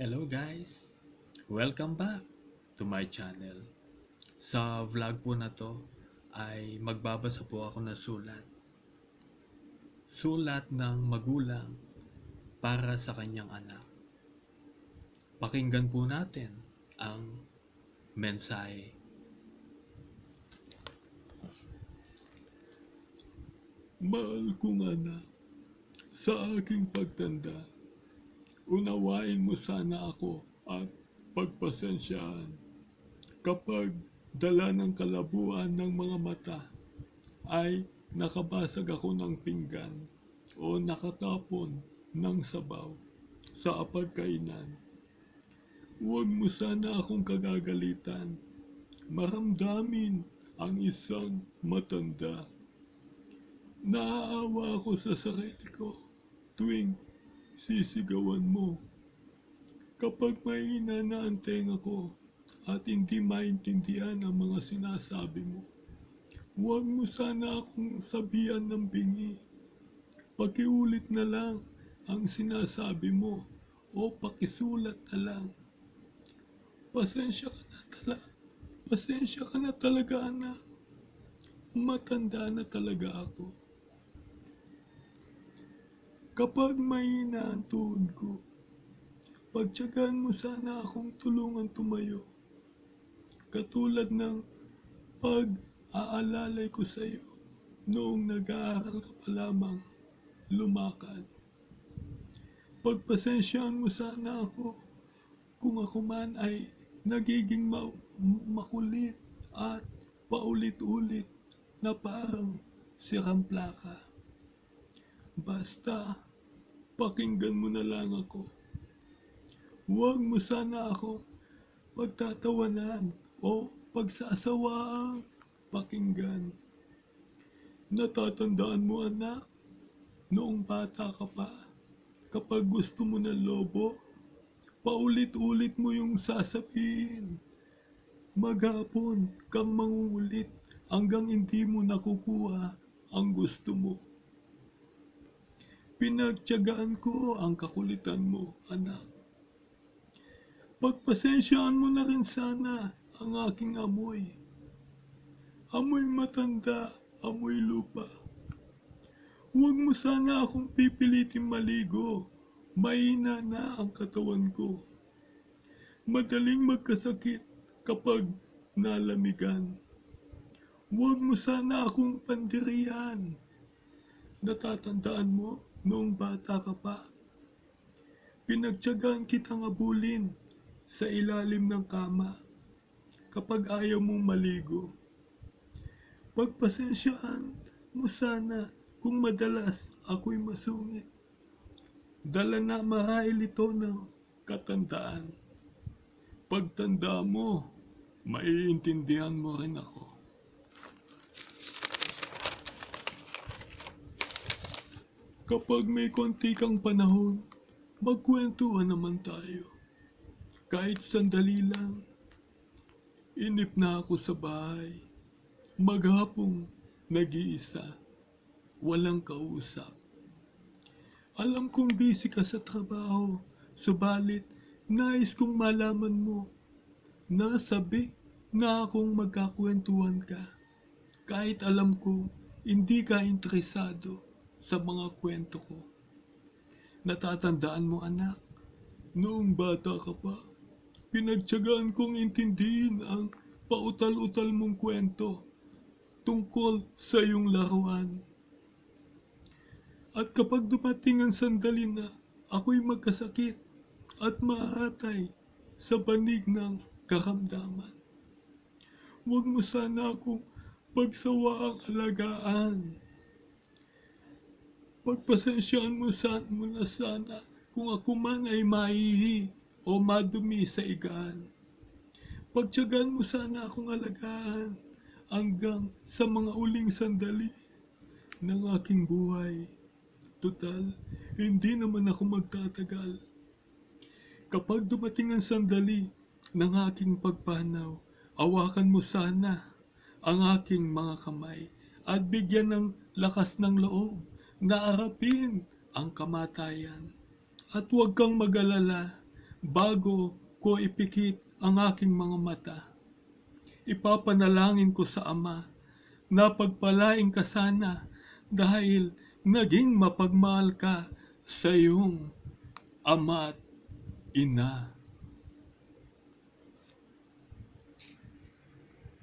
Hello guys! Welcome back to my channel. Sa vlog po na to ay magbabasa po ako ng sulat. Sulat ng magulang para sa kanyang anak. Pakinggan po natin ang mensahe. Mahal kong anak, sa aking pagtanda, unawain mo sana ako at pagpasensyaan. Kapag dala ng kalabuan ng mga mata, ay nakabasag ako ng pinggan o nakatapon ng sabaw sa apagkainan. Huwag mo sana akong kagagalitan. Maramdamin ang isang matanda. Naaawa ako sa sarili ko tuwing sisigawan mo. Kapag mahina na ang tenga ko at hindi maintindihan ang mga sinasabi mo, huwag mo sana akong sabihan ng bingi. Pakiulit na lang ang sinasabi mo o pakisulat na lang. Pasensya ka na talaga. Pasensya ka na talaga, anak. Matanda na talaga ako. Kapag mahina ang tuhod ko, pagtsagaan mo sana akong tulungan tumayo. Katulad ng pag-aalalay ko sa iyo noong nag-aaral ka pa lamang lumakad. Pagpasensyahan mo sana ako kung ako man ay nagiging ma- makulit at paulit-ulit na parang sirang plaka. Basta, pakinggan mo na lang ako. Huwag mo sana ako pagtatawanan o pagsasawaang pakinggan. Natatandaan mo anak, noong bata ka pa, kapag gusto mo ng lobo, paulit-ulit mo yung sasabihin. Maghapon kang mangungulit hanggang hindi mo nakukuha ang gusto mo. Pinagtyagaan ko ang kakulitan mo, anak. Pagpasensyaan mo na rin sana ang aking amoy. Amoy matanda, amoy lupa. Huwag mo sana akong pipilitin maligo. Mahina na ang katawan ko. Madaling magkasakit kapag nalamigan. Huwag mo sana akong pandirian. Natatandaan mo noong bata ka pa. Pinagtyagaan kitang abulin sa ilalim ng kama kapag ayaw mong maligo. Pagpasensyaan mo sana kung madalas ako'y masungit. Dala na marahil ito ng katandaan. Pagtanda mo, maiintindihan mo rin ako. Kapag may konti kang panahon, magkwentuhan naman tayo. Kahit sandali lang. Inip na ako sa bahay. Maghapong nag-iisa. Walang kausap. Alam kong busy ka sa trabaho, subalit nais kong malaman mo na sabi na akong magkakwentuhan ka. Kahit alam ko hindi ka interesado sa mga kwento ko. Natatandaan mo anak, noong bata ka pa, pinagtyagaan kong intindihin ang pautal-utal mong kwento tungkol sa iyong laruan. At kapag dumating ang sandali na ako'y magkasakit at maaatay sa banig ng karamdaman, huwag mo sana akong pagsawa ang alagaan. Pagpasensyaan mo sana mo na sana kung ako man ay mahihi o madumi sa igaan. Pagtyagan mo sana akong alagaan hanggang sa mga uling sandali ng aking buhay. Total, hindi naman ako magtatagal. Kapag dumating ang sandali ng aking pagpanaw, awakan mo sana ang aking mga kamay at bigyan ng lakas ng loob na arapin ang kamatayan. At huwag kang mag-alala bago ko ipikit ang aking mga mata. Ipapanalangin ko sa Ama na pagpalain ka sana dahil naging mapagmahal ka sa iyong ama at ina.